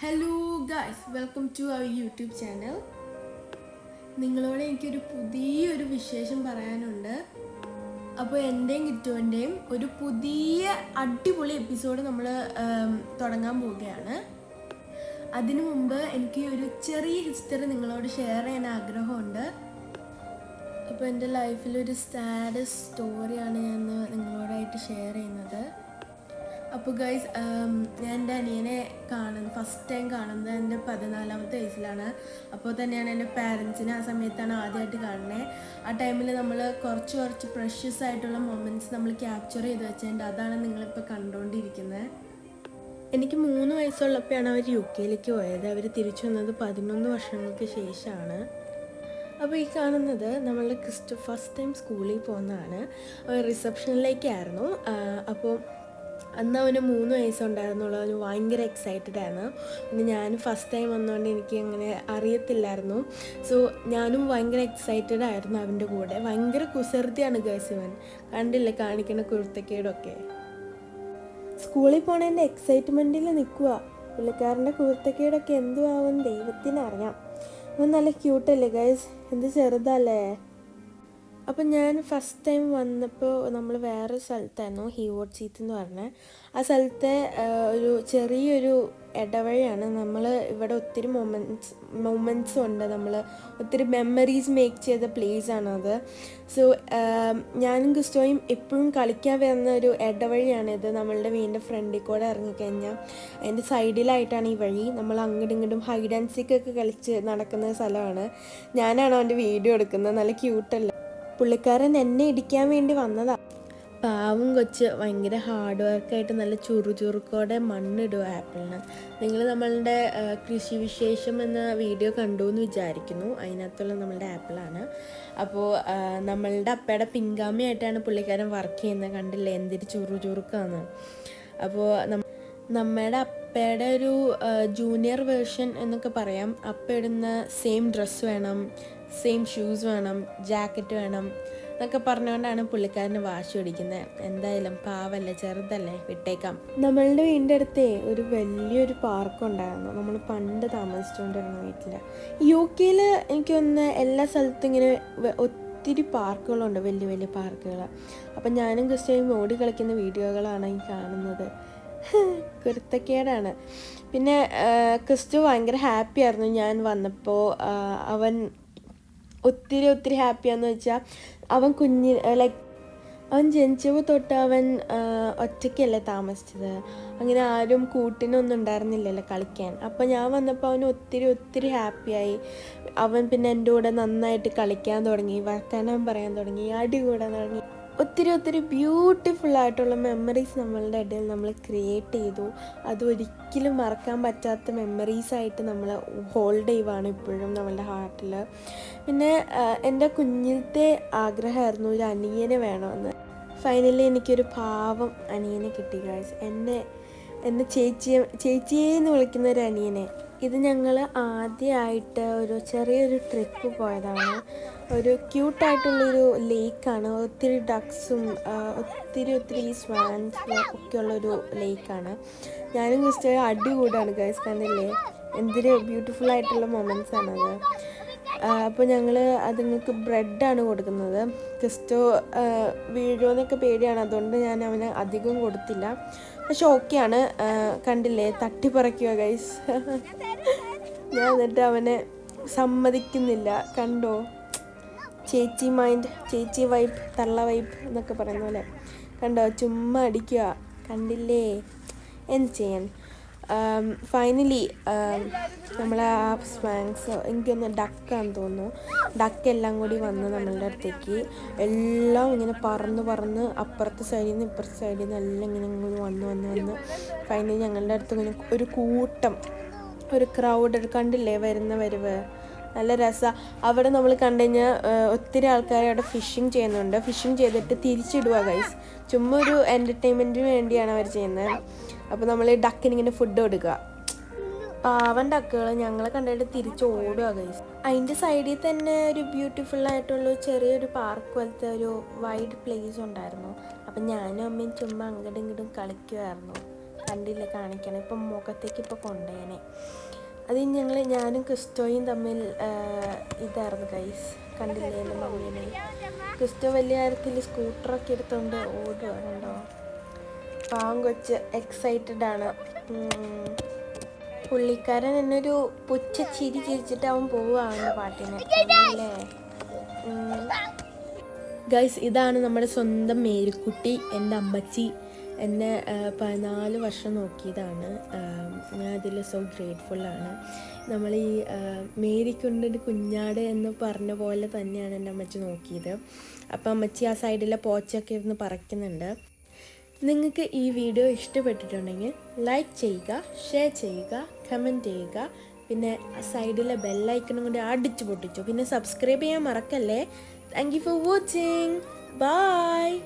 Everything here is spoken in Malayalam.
Hello guys welcome to our YouTube channel നിങ്ങളോട് എനിക്കൊരു പുതിയൊരു വിശേഷം പറയാനുണ്ട്. അപ്പോൾ എന്റെയും കിറ്റുവിന്റെയും ഒരു പുതിയ അടിപൊളി എപ്പിസോഡ് നമ്മൾ തുടങ്ങാൻ പോവുകയാണ്. അതിനു മുമ്പ് എനിക്ക് ഒരു ചെറിയ ഹിസ്റ്ററി നിങ്ങളോട് ഷെയർ ചെയ്യാൻ ആഗ്രഹമുണ്ട്. അപ്പോൾ എന്റെ ലൈഫിലൊരു സാഡ് സ്റ്റോറിയാണ് ഞാൻ നിങ്ങളോടായിട്ട് ഷെയർ ചെയ്യുന്നത്. അപ്പോൾ ഗൈസ് ഞാൻ എന്റെ അനിയനെ കാണുന്നത് ഫസ്റ്റ് ടൈം കാണുന്നത് എന്റെ പതിനാലാമത്തെ വയസ്സിലാണ്. അപ്പോൾ തന്നെയാണ് എന്റെ പാരൻസിനെ ആ സമയത്താണ് ആദ്യമായിട്ട് കാണുന്നത് ആ ടൈമിൽ നമ്മൾ കുറച്ച് കുറച്ച് പ്രഷ്യസ് ആയിട്ടുള്ള മൊമെന്റ്സ് നമ്മൾ ക്യാപ്ചർ ചെയ്ത് വെച്ചിട്ടുണ്ട് അതാണ് നിങ്ങളിപ്പോൾ കണ്ടുകൊണ്ടിരിക്കുന്നത് എനിക്ക് മൂന്ന് വയസ്സുള്ളപ്പോഴാണ് അവർ യു കെയിലേക്ക് പോയത്. അവർ തിരിച്ചു വന്നത് പതിനൊന്ന് വർഷങ്ങൾക്ക് ശേഷമാണ്. അപ്പോൾ ഈ കാണുന്നത് നമ്മളുടെ ക്രിസ്റ്റ് ഫസ്റ്റ് ടൈം സ്കൂളിൽ പോകുന്നതാണ്. റിസപ്ഷനിലേക്കായിരുന്നു അപ്പോൾ അന്ന് അവന് മൂന്ന് വയസ്സുണ്ടായിരുന്നുള്ളൂ. അവന് ഭയങ്കര എക്സൈറ്റഡ് ആയിരുന്നു പിന്നെ ഞാൻ ഫസ്റ്റ് ടൈം വന്നുകൊണ്ട് എനിക്ക് അങ്ങനെ അറിയത്തില്ലായിരുന്നു. സോ ഞാനും ഭയങ്കര എക്സൈറ്റഡ് ആയിരുന്നു അവന്റെ കൂടെ. ഭയങ്കര കുസൃതിയാണ് ഗേഴ്സ് ഇവൻ. കണ്ടില്ലേ? കാണിക്കുന്ന കുർത്തക്കേടൊക്കെ സ്കൂളിൽ പോണതിന്റെ എക്സൈറ്റ്മെന്റിൽ നിൽക്കുക പുള്ളിക്കാരന്റെ കുർത്തക്കേടൊക്കെ എന്തുവാകും ദൈവത്തിനറിയാം. ഇവൻ നല്ല ക്യൂട്ടല്ലേ ഗൈസ് എന്ത് ചെറുതല്ലേ? അപ്പം ഞാൻ ഫസ്റ്റ് ടൈം വന്നപ്പോൾ നമ്മൾ വേറൊരു സ്ഥലത്തായിരുന്നു ഹീവോട്ട് ചീത്ത് എന്ന് പറഞ്ഞത് ആ സ്ഥലത്തെ ഒരു ചെറിയൊരു ഇടവഴിയാണ് നമ്മൾ ഇവിടെ ഒത്തിരി മൊമെന്റ്സ് മൊമെന്റ്സും ഉണ്ട്. നമ്മൾ ഒത്തിരി മെമ്മറീസ് മേക്ക് ചെയ്ത പ്ലേസ് ആണത് സോ ഞാനും ക്രിസ്റ്റോയും എപ്പോഴും കളിക്കാൻ വരുന്ന ഒരു ഇടവഴിയാണിത് നമ്മളുടെ വീടിന്റെ ഫ്രണ്ടിൽ കൂടെ ഇറങ്ങിക്കഴിഞ്ഞാൽ അതിന്റെ സൈഡിലായിട്ടാണ് ഈ വഴി. നമ്മൾ അങ്ങോട്ടും ഇങ്ങോട്ടും ഹൈഡ് ആൻഡ് സിക്കൊക്കെ കളിച്ച് നടക്കുന്ന സ്ഥലമാണ്. ഞാനാണ് അവന്റെ വീഡിയോ എടുക്കുന്നത്. നല്ല ക്യൂട്ടല്ല പുള്ളിക്കാരൻ എന്നെ ഇടിക്കാൻ വേണ്ടി വന്നതാ. പാവം കൊച്ച് ഭയങ്കര ഹാർഡ് വർക്കായിട്ട് നല്ല ചുറുചുറുക്കോടെ മണ്ണിടുക ആപ്പിളിന്. നിങ്ങൾ നമ്മളുടെ കൃഷി വിശേഷം എന്ന വീഡിയോ കണ്ടു എന്ന് വിചാരിക്കുന്നു. അതിനകത്തുള്ള നമ്മളുടെ ആപ്പിളാണ്. അപ്പോൾ നമ്മളുടെ അപ്പയുടെ പിൻഗാമിയായിട്ടാണ് പുള്ളിക്കാരൻ വർക്ക് ചെയ്യുന്നത് കണ്ടില്ലേ? എന്തൊരു ചുറുചുറുക്കാണ്. അപ്പോൾ നമ്മുടെ അപ്പയുടെ ഒരു ജൂനിയർ വേർഷൻ എന്നൊക്കെ പറയാം. അപ്പ ഇടുന്ന സെയിം ഡ്രസ്സ് വേണം. സെയിം ഷൂസ് വേണം ജാക്കറ്റ് വേണം എന്നൊക്കെ പറഞ്ഞുകൊണ്ടാണ് പുള്ളിക്കാരന് വാശി പിടിക്കുന്നത്. എന്തായാലും പാവല്ലേ ചെറുതല്ലേ വിട്ടേക്കാം. നമ്മളുടെ വീടിന്റെ അടുത്തേ ഒരു വലിയൊരു പാർക്ക് ഉണ്ടായിരുന്നു. നമ്മൾ പണ്ട് താമസിച്ചുകൊണ്ടിരുന്ന വീട്ടിൽ. യു കെയിൽ എനിക്കൊന്ന് എല്ലാ സ്ഥലത്തും ഇങ്ങനെ ഒത്തിരി പാർക്കുകളുണ്ട് വലിയ വലിയ പാർക്കുകൾ. അപ്പം ഞാനും ക്രിസ്റ്റയും ഓടി കളിക്കുന്ന വീഡിയോകളാണ് ഈ കാണുന്നത്. കുരുത്തക്കേടാണ്. പിന്നെ ക്രിസ്റ്റു ഭയങ്കര ഹാപ്പി ആയിരുന്നു. ഞാൻ വന്നപ്പോൾ അവൻ ഒത്തിരി ഒത്തിരി ഹാപ്പിയാന്ന് വെച്ചാൽ അവൻ കുഞ്ഞി ലൈക്ക് അവൻ ജനിച്ചപ്പോൾ തൊട്ട് അവൻ ഒറ്റയ്ക്കല്ലേ താമസിച്ചത്. അങ്ങനെ ആരും കൂട്ടിനൊന്നും ഉണ്ടായിരുന്നില്ലല്ലോ കളിക്കാൻ. അപ്പോൾ ഞാൻ വന്നപ്പോൾ അവൻ ഒത്തിരി ഒത്തിരി ഹാപ്പിയായി. അവൻ പിന്നെ എന്റെ കൂടെ നന്നായിട്ട് കളിക്കാൻ തുടങ്ങി വർത്തമാനം പറയാൻ തുടങ്ങി അടി കൂടാൻ തുടങ്ങി. ഒത്തിരി ഒത്തിരി ബ്യൂട്ടിഫുൾ ആയിട്ടുള്ള മെമ്മറീസ് നമ്മളുടെ ഇടയിൽ നമ്മൾ ക്രിയേറ്റ് ചെയ്തു. അത് ഒരിക്കലും മറക്കാൻ പറ്റാത്ത മെമ്മറീസ് ആയിട്ട് നമ്മൾ ഹോൾഡ് ചെയ്യുവാണ് ഇപ്പോഴും നമ്മളുടെ ഹാർട്ടിൽ പിന്നെ എന്റെ കുഞ്ഞിലത്തെ ആഗ്രഹമായിരുന്നു ഒരു അനിയനെ വേണമെന്ന്. ഫൈനലി എനിക്കൊരു പാവം അനിയനെ കിട്ടി ഗായ്സ് എന്നെ എന്നെ ചേച്ചിയെ ചേച്ചിയെ എന്ന് വിളിക്കുന്ന ഒരു അനിയനെ. ഇത് ഞങ്ങൾ ആദ്യമായിട്ട് ഒരു ചെറിയൊരു ട്രിപ്പ് പോയതാണ്. ഒരു ക്യൂട്ടായിട്ടുള്ളൊരു ലേക്കാണ് ഒത്തിരി ഡക്സും ഒത്തിരി ഒത്തിരി സ്വാൻസും ഒക്കെ ഉള്ളൊരു ലേക്കാണ് ഞാനും ജസ്റ്റ് അടി കൂടാണ് ഗൈസ് കണ്ടില്ലേ? എന്തൊരു ബ്യൂട്ടിഫുൾ ആയിട്ടുള്ള മൊമെന്റ്സ് ആണത്. അപ്പോൾ ഞങ്ങൾ അതുങ്ങൾക്ക് ബ്രെഡാണ് കൊടുക്കുന്നത്. ക്രിസ്റ്റോ വീഴുമെന്നൊക്കെ പേടിയാണ്. അതുകൊണ്ട് ഞാൻ അവന് അധികം കൊടുത്തില്ല. പക്ഷെ ഓക്കെയാണ്. കണ്ടില്ലേ? തട്ടിപ്പറയ്ക്കുക ഗൈസ് ഞാൻ എന്നിട്ട് അവനെ സമ്മതിക്കുന്നില്ല. കണ്ടോ? ചേച്ചി മൈൻഡ് ചേച്ചി വൈപ്പ് തള്ള വൈപ്പ് എന്നൊക്കെ പറയുന്ന പോലെ. കണ്ടോ? ചുമ്മാ അടിക്കുക കണ്ടില്ലേ? എന്ത് ചെയ്യാൻ? ഫൈനലി നമ്മൾ ആ സ്വാങ്സ് എനിക്കൊന്ന് ഡക്കാന്ന് തോന്നുന്നു. ഡക്ക് എല്ലാം കൂടി വന്ന് നമ്മളുടെ അടുത്തേക്ക്. എല്ലാം ഇങ്ങനെ പറന്ന് പറന്ന് അപ്പുറത്തെ സൈഡിൽ നിന്ന് ഇപ്പുറത്തെ സൈഡിൽ നിന്ന് എല്ലാം ഇങ്ങനെ ഇങ്ങനെ വന്ന് വന്ന് വന്ന് ഫൈനലി ഞങ്ങളുടെ അടുത്ത് ഇങ്ങനെ ഒരു കൂട്ടം ഒരു ക്രൗഡ് കണ്ടില്ലേ വരുന്ന വരവ്? നല്ല രസമാണ് അവിടെ നമ്മൾ കണ്ടു കഴിഞ്ഞാൽ ഒത്തിരി ആൾക്കാർ അവിടെ ഫിഷിങ് ചെയ്യുന്നുണ്ട്. ഫിഷിങ് ചെയ്തിട്ട് തിരിച്ചിടുക ഗൈസ് ചുമ്മാ ഒരു എന്റർടൈൻമെന്റിന് വേണ്ടിയാണ് അവർ ചെയ്യുന്നത്. അപ്പോൾ നമ്മൾ ഡക്കിന് ഇങ്ങനെ ഫുഡ് കൊടുക്കുക. പാവൻ ഡക്കുകൾ ഞങ്ങളെ കണ്ടിട്ട് തിരിച്ച് ഓടുക ഗൈസ് അതിന്റെ സൈഡിൽ തന്നെ ഒരു ബ്യൂട്ടിഫുൾ ആയിട്ടുള്ള ചെറിയൊരു പാർക്ക് പോലത്തെ ഒരു വൈഡ് പ്ലേസ് ഉണ്ടായിരുന്നു. അപ്പം ഞാനും അമ്മയും ചുമ്മാ അങ്ങോട്ടും ഇങ്ങോട്ടും കളിക്കുമായിരുന്നു കണ്ടില്ല കാണിക്കണം. ഇപ്പം മുഖത്തേക്ക് ഇപ്പോൾ കൊണ്ടുപോയനെ. അത് ഞങ്ങൾ ഞാനും ക്രിസ്റ്റോയും തമ്മിൽ ഇതായിരുന്നു ഗൈസ് കണ്ടില്ലേ എന്റെ മമ്മീനെ? ക്രിസ്റ്റോ വലിയ കാര്യത്തിൽ സ്കൂട്ടറൊക്കെ എടുത്തുകൊണ്ട് ഓടുക കണ്ടോ? പാവം കൊച്ച് എക്സൈറ്റഡ് ആണ്. പുള്ളിക്കാരൻ എന്നൊരു പുച്ഛ ചിരി ചിരിച്ചിട്ട് അവൻ പോവുകയാണ് പാട്ടിന്. അല്ലേ? ഗൈസ് ഇതാണ് നമ്മുടെ സ്വന്തം മേരിക്കുട്ടി എന്റെ അമ്മച്ചി. എന്നെ പതിനാല് വർഷം നോക്കിയതാണ്. ഞാൻ അതിൽ സോ ഗ്രേറ്റ്ഫുള്ളാണ് നമ്മൾ ഈ മേരിക്കുണ്ടൊരു കുഞ്ഞാട് എന്ന് പറഞ്ഞ പോലെ തന്നെയാണ് എന്റെ അമ്മച്ചി നോക്കിയത്. അപ്പം അമ്മച്ചി ആ സൈഡിലെ പോച്ചൊക്കെ ഇരുന്ന് പറിക്കുന്നുണ്ട്. നിങ്ങൾക്ക് ഈ വീഡിയോ ഇഷ്ടപ്പെട്ടിട്ടുണ്ടെങ്കിൽ ലൈക്ക് ചെയ്യുക ഷെയർ ചെയ്യുക കമന്റ് ചെയ്യുക. പിന്നെ സൈഡിലെ ബെല്ലൈക്കണും കൂടി അടിച്ചു പൊട്ടിച്ചു. പിന്നെ സബ്സ്ക്രൈബ് ചെയ്യാൻ മറക്കല്ലേ. Thank you for watching bye